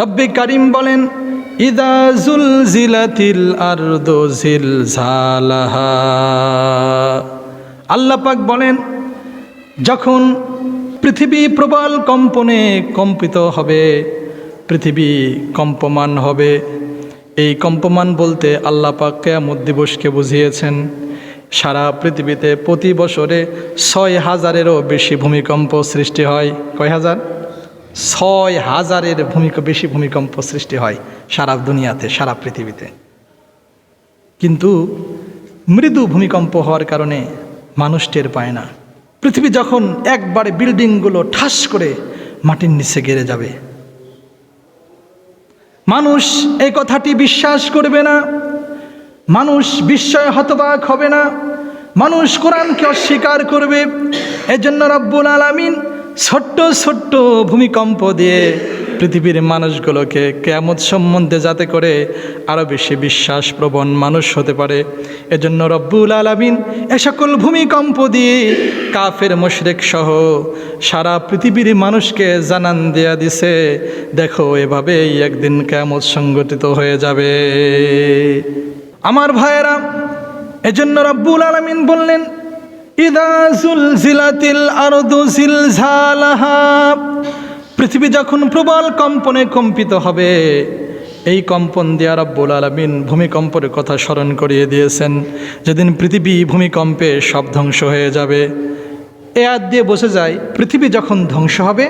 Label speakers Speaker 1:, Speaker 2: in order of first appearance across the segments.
Speaker 1: রব্বি কারিম বলেন, ইদা জুলজিলাতিল আরদু জিলজালাহা। আল্লাহ পাক বলেন, যখন পৃথিবী প্রবল কম্পনে কম্পিত হবে, পৃথিবী কম্পমান হবে। এই কম্পমান বলতে আল্লাহ পাক কেয়ামত দিবসকে বুঝিয়েছেন। সারা পৃথিবীতে প্রতি বছরে ছয় হাজারেরও বেশি ভূমিকম্প সৃষ্টি হয়। কয় হাজার? ছয় হাজারের ভূমিক বেশি ভূমিকম্প সৃষ্টি হয় সারা দুনিয়াতে, সারা পৃথিবীতে। কিন্তু মৃদু ভূমিকম্প হওয়ার কারণে মানুষ টের পায় না। পৃথিবী যখন একবারে বিল্ডিংগুলো ঠাস করে মাটির নিচে গেড়ে যাবে। মানুষ এই কথাটি বিশ্বাস করবে না। মানুষ বিস্ময় হতবাক হবে না। মানুষ কোরআনকে অস্বীকার করবে। এজন্য রব্বুল আলামিন ছোট্ট ছোট্ট ভূমিকম্প দিয়ে পৃথিবীর মানুষগুলোকে কেমত সম্বন্ধে যাতে করে আরও বেশি বিশ্বাস প্রবণ মানুষ হতে পারে। এজন্য রব্বুল আলামিন এ সকল ভূমিকম্প দিয়ে কাফের, মুশরিক সহ সারা পৃথিবীর মানুষকে জানান দেয়া দিছে, দেখো এভাবেই একদিন কেমত সংগঠিত হয়ে যাবে। আমার ভাইয়েরা, এজন্য রব্বুল আলামিন বললেন ইদা জুলজিলাতিল আরদু জিলঝালাহা পৃথিবী যখন প্রবল কম্পনে কম্পিত হবে, এই কম্পন দিয়া রব্বুল আলমিন ভূমিকম্পের কথা স্মরণ করিয়ে দিয়েছেন। যেদিন পৃথিবী ভূমিকম্পে সব ধ্বংস হয়ে যাবে। এ আদ দিয়ে বসে যায়, পৃথিবী যখন ধ্বংস হবে,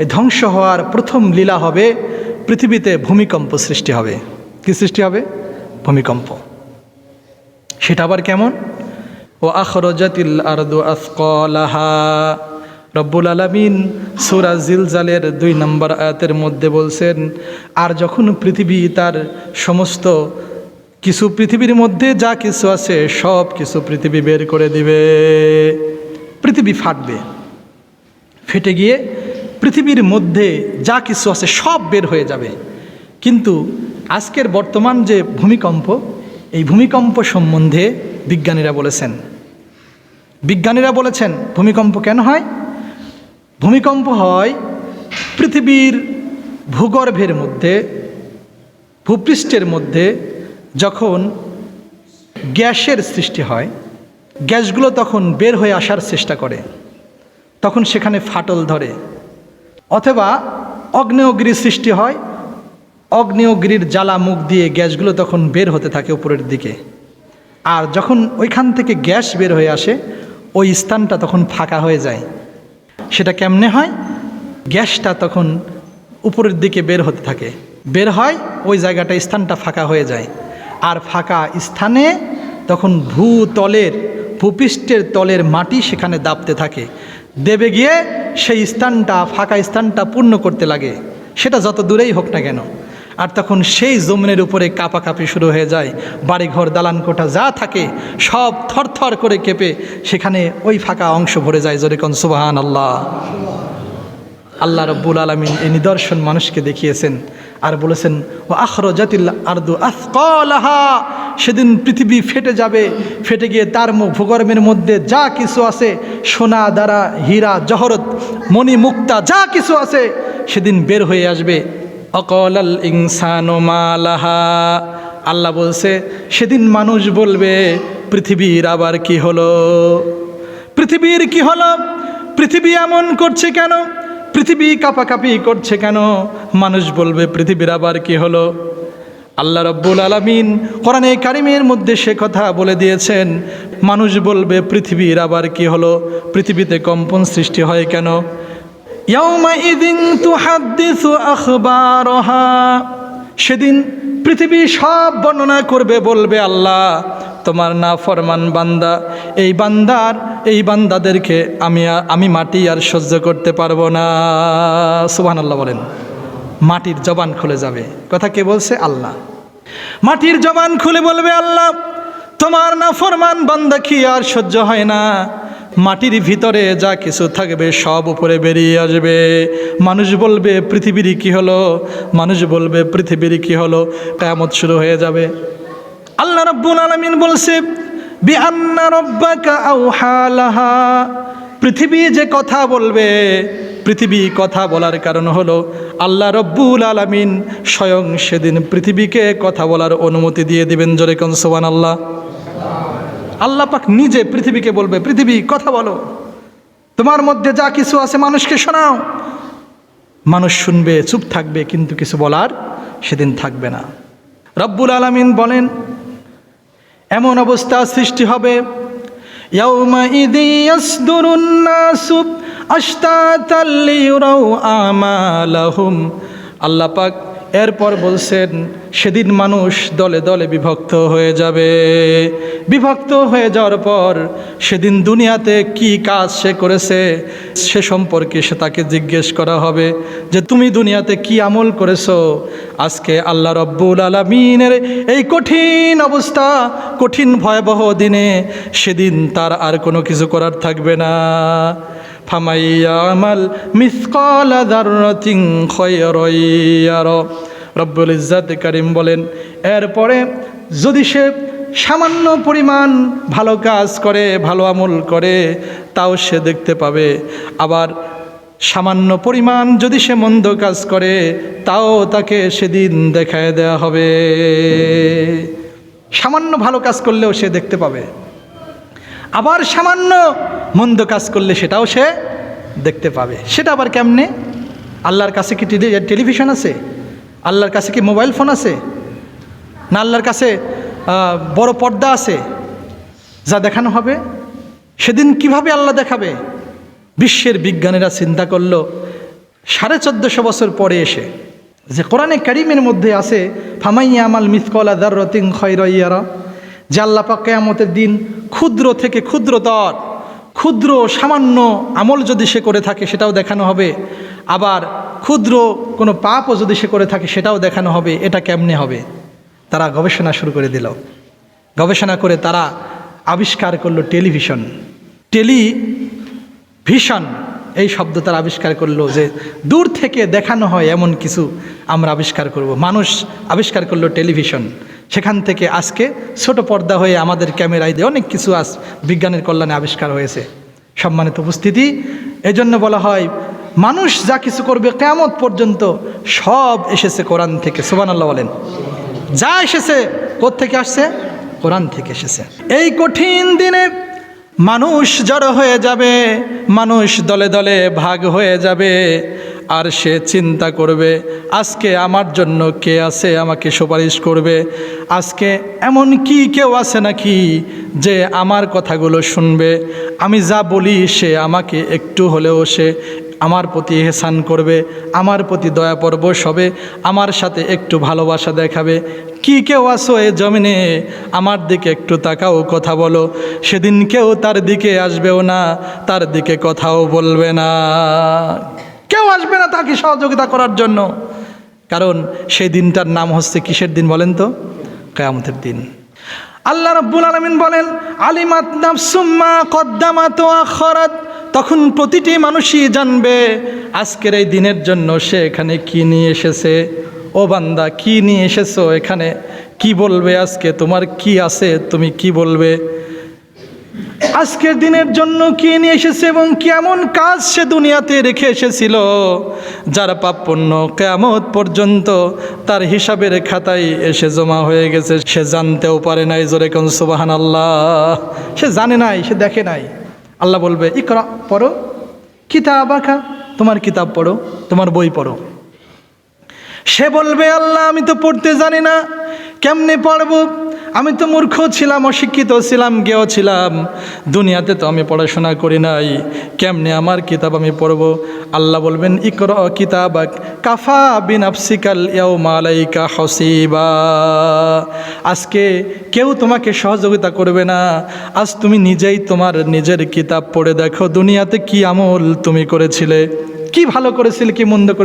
Speaker 1: এই ধ্বংস হওয়ার প্রথম লীলা হবে পৃথিবীতে ভূমিকম্প সৃষ্টি হবে। কি সৃষ্টি হবে? ভূমিকম্প। সেটা আবার কেমন? ও আখরজাতিল আরদু আসকলাহা। রব্বুল আলমিন সুরা জিলজালের দুই নম্বর আয়াতের মধ্যে বলছেন, আর যখন পৃথিবী তার সমস্ত কিছু পৃথিবীর মধ্যে যা কিছু আছে, সব কিছু পৃথিবী বের করে দিবে। পৃথিবী ফাটবে। ফেটে গিয়ে পৃথিবীর মধ্যে যা কিছু আছে, সব বের হয়ে যাবে। কিন্তু আজকের বর্তমান যে ভূমিকম্প, এই ভূমিকম্প সম্বন্ধে বিজ্ঞানীরা বলেছেন বিজ্ঞানীরা বলেছেন, ভূমিকম্প কেন হয়? ভূমিকম্প হয় পৃথিবীর ভূগর্ভের মধ্যে, ভূপৃষ্ঠের মধ্যে যখন গ্যাসের সৃষ্টি হয়, গ্যাসগুলো তখন বের হয়ে আসার চেষ্টা করে। তখন সেখানে ফাটল ধরে। অথবা অগ্নেয়গিরির সৃষ্টি হয়, অগ্নেয়গিরির জ্বালা মুখ দিয়ে গ্যাসগুলো তখন বের হতে থাকে উপরের দিকে। আর যখন ওইখান থেকে গ্যাস বের হয়ে আসে ওই স্থানটা তখন ফাঁকা হয়ে যায়। সেটা কেমনে হয়? গ্যাসটা তখন উপরের দিকে বের হতে থাকে। বের হয়, ওই জায়গাটা, স্থানটা ফাঁকা হয়ে যায়। আর ফাঁকা স্থানে তখন ভূতলের, ভূপৃষ্ঠের তলের মাটি সেখানে দাপতে থাকে। দেবে গিয়ে সেই স্থানটা, ফাঁকা স্থানটা পূর্ণ করতে লাগে। সেটা যত দূরেই হোক না কেন। আর তখন সেই জমিনের উপরে কাঁপাকাঁপি শুরু হয়ে যায়। বাড়িঘর দালান কোঠা যা থাকে সব থরথর করে কেঁপে সেখানে ওই ফাঁকা অংশ ভরে যায়। যেরকম সুবাহান আল্লাহ আল্লাহ রব্বুল আলমিন এই নিদর্শন মানুষকে দেখিয়েছেন আর বলেছেন ও আখর জাতিল আর্দু আসকলাহা। সেদিন পৃথিবী ফেটে যাবে, ফেটে গিয়ে তার মুখ ভূগর্ভের মধ্যে যা কিছু আছে, সোনা দ্বারা হীরা, জহরত মণি মুক্তা যা কিছু আছে, সেদিন বের হয়ে আসবে। অকল আল ইনসানো মালাহা। আল্লাহ বলছে, সেদিন মানুষ বলবে, পৃথিবীর আবার কি হলো? পৃথিবীর কি হলো? পৃথিবী এমন করছে কেন? পৃথিবী কাপাকাপি করছে কেন? মানুষ বলবে, পৃথিবীর আবার কি হলো? আল্লাহ রব্বুল আলমিন কোরআনে কারিমের মধ্যে সে কথা বলে দিয়েছেন, মানুষ বলবে, পৃথিবীর আবার কি হলো? পৃথিবীতে কম্পন সৃষ্টি হয় কেন? সেদিন পৃথিবী সব বর্ণনা করবে, বলবে আল্লাহ, তোমার না ফরমান বান্দা, এই বান্দার, এই বান্দাদেরকে আমি আমি মাটি আর সহ্য করতে পারব না। সুবহান আল্লাহ বলেন, মাটির জবান খুলে যাবে। কথা কে বলছে? আল্লাহ। মাটির জবান খুলে বলবে আল্লাহ, তোমার না ফরমান বান্দা কি আর সহ্য হয় না। মাটির ভিতরে যা কিছু থাকবে সব উপরে বেরিয়ে আসবে। মানুষ বলবে, পৃথিবীর কি হলো? মানুষ বলবে, পৃথিবীর কি হলো? কেয়ামত শুরু হয়ে যাবে। আল্লাহ রব্বুল আলামিন বলছে পৃথিবী যে কথা বলবে, পৃথিবী কথা বলার কারণ হলো, আল্লাহ রব্বুল আলামিন স্বয়ং সেদিন পৃথিবীকে কথা বলার অনুমতি দিয়ে দিবেন। জোরে কনসোয়ান আল্লাহ আল্লাহ পাক নিজে পৃথিবীকে বলবে, পৃথিবী, কথা বলো। তোমার মধ্যে যা কিছু আছে মানুষকে শোনাও। মানুষ শুনবে, চুপ থাকবে, কিন্তু কিছু বলার সেদিন থাকবে না। রব্বুল আলমিন বলেন, এমন অবস্থা সৃষ্টি হবে। আল্লাহ পাক এরপর বলছেন, সেদিন মানুষ দলে দলে বিভক্ত হয়ে যাবে। বিভক্ত হয়ে যাওয়ার পর সেদিন দুনিয়াতে কি কাজ সে করেছে, সে সম্পর্কে সে তাকে জিজ্ঞেস করা হবে যে, তুমি দুনিয়াতে কি আমল করেছ? আজকে আল্লাহ রব্বুল আলমিনের এই কঠিন অবস্থা, কঠিন ভয়াবহ দিনে সেদিন তার আর কোনো কিছু করার থাকবে না। ফামাইয়ামাল মিসকাল দাররাতিন খয়রাইয়ার রব্বুল ইজ্জাত কারিম বলেন, এরপরে যদি সে সামান্য পরিমাণ ভালো কাজ করে, ভালো আমল করে, তাও সে দেখতে পাবে। আবার সামান্য পরিমাণ যদি সে মন্দ কাজ করে, তাও তাকে সেদিন দেখায় দেওয়া হবে। সামান্য ভালো কাজ করলেও সে দেখতে পাবে। আবার সামান্য মন্দ কাজ করলে সেটাও সে দেখতে পাবে। সেটা আবার কেমনে? আল্লাহর কাছে কি টেলি- টেলিভিশন আছে? আল্লাহর কাছে কি মোবাইল ফোন আছে? না আল্লাহর কাছে বড় পর্দা আছে যা দেখানো হবে? সেদিন কীভাবে আল্লাহ দেখাবে? বিশ্বের বিজ্ঞানীরা চিন্তা করল, সাড়ে চোদ্দোশো বছর পরে এসে, যে কোরআনে কারিমের মধ্যে আছে, ফামাইয়া আমাল মিসকলা দার রতিং খয়রাইয়ারা যে আল্লাহ কেয়ামতের দিন ক্ষুদ্র থেকে ক্ষুদ্রতর, ক্ষুদ্র সামান্য আমল যদি সে করে থাকে, সেটাও দেখানো হবে। আবার ক্ষুদ্র কোনো পাপও যদি সে করে থাকে, সেটাও দেখানো হবে। এটা কেমনে হবে? তারা গবেষণা শুরু করে দিল। গবেষণা করে তারা আবিষ্কার করল টেলিভিশন। টেলিভিশন, এই শব্দ তারা আবিষ্কার করল যে দূর থেকে দেখানো হয় এমন কিছু আমরা আবিষ্কার করব। মানুষ আবিষ্কার করল টেলিভিশন। সেখান থেকে আজকে ছোট পর্দা হয়ে আমাদের ক্যামেরায় দিয়ে অনেক কিছু আজ বিজ্ঞানের কল্যাণে আবিষ্কার হয়েছে। সম্মানিত উপস্থিতি, এজন্য বলা হয়, মানুষ যা কিছু করবে কেমত পর্যন্ত সব এসেছে কোরআন থেকে। সোবান আল্লাহ বলেন। যা এসেছে থেকে আসছে? কোরআন থেকে এসেছে। এই কঠিন দিনে মানুষ জড়ো হয়ে যাবে, মানুষ দলে দলে ভাগ হয়ে যাবে। আর সে চিন্তা করবে, আজকে আমার জন্য কে আছে আমাকে সুপারিশ করবে? আজকে এমন কি কেউ আছে নাকি যে আমার কথাগুলো শুনবে? আমি যা বলি সে আমাকে একটু হলেও সে আমার প্রতি এহসান করবে, আমার প্রতি দয়া পরবশ হবে, আমার সাথে একটু ভালোবাসা দেখাবে। কি কেউ আসো এ জমিনে? আমার দিকে একটু তাকাও, কথা বলো। সেদিন কেউ তার দিকে আসবেও না, তার দিকে কথাও বলবে না। কেউ আসবে না তাকে সহযোগিতা করার জন্য। কারণ সেই দিনটার নাম হচ্ছে কিসের দিন বলেন তো? কেয়ামতের দিন। আল্লাহ রব্বুল আলমিন বলেন, আলিমাত নাফসুম্মা কদ্দামাত আখরাত। তখন প্রতিটি মানুষই জানবে, আজকের এই দিনের জন্য সে এখানে কি নিয়ে এসেছে? ও বান্দা, কি নিয়ে এসেছ এখানে? কি বলবে আজকে? তোমার কি আছে? তুমি কি বলবে? আজকের দিনের জন্য কি নিয়ে এসেছে এবং কেমন কাজ সে দুনিয়াতে রেখে এসেছিল? যার পাপপণ্য কেয়ামত পর্যন্ত তার হিসাবের খাতায় এসে জমা হয়ে গেছে। সে জানতেও পারে নাই জোরে কোন সুবাহান আল্লাহ সে জানে নাই, সে দেখে নাই। আল্লাহ বলবে, ইকরা, পড়ো। কিতাব আঁকা তোমার কিতাব পড়ো, তোমার বই পড়ো। সে বলবে, আল্লাহ, আমি তো পড়তে জানি না। কেমনে পড়ব আমি তো মূর্খ ছিলাম, অশিক্ষিত ছিলাম, গেও ছিলাম। দুনিয়াতে তো আমি পড়াশোনা করি নাই। কেমনে আমার কিতাব আমি পড়ব? আল্লাহ বলবেন, ইকর কিতাব কাফা বিন আফসিকাল ইয়াও মালাইকা হসিবা। আজকে কেউ তোমাকে সহযোগিতা করবে না। আজ তুমি নিজেই তোমার নিজের কিতাব পড়ে দেখো। দুনিয়াতে কি আমল তুমি করেছিলে? কি ভালো করেছিলে, কি মন্দ করেছিলে?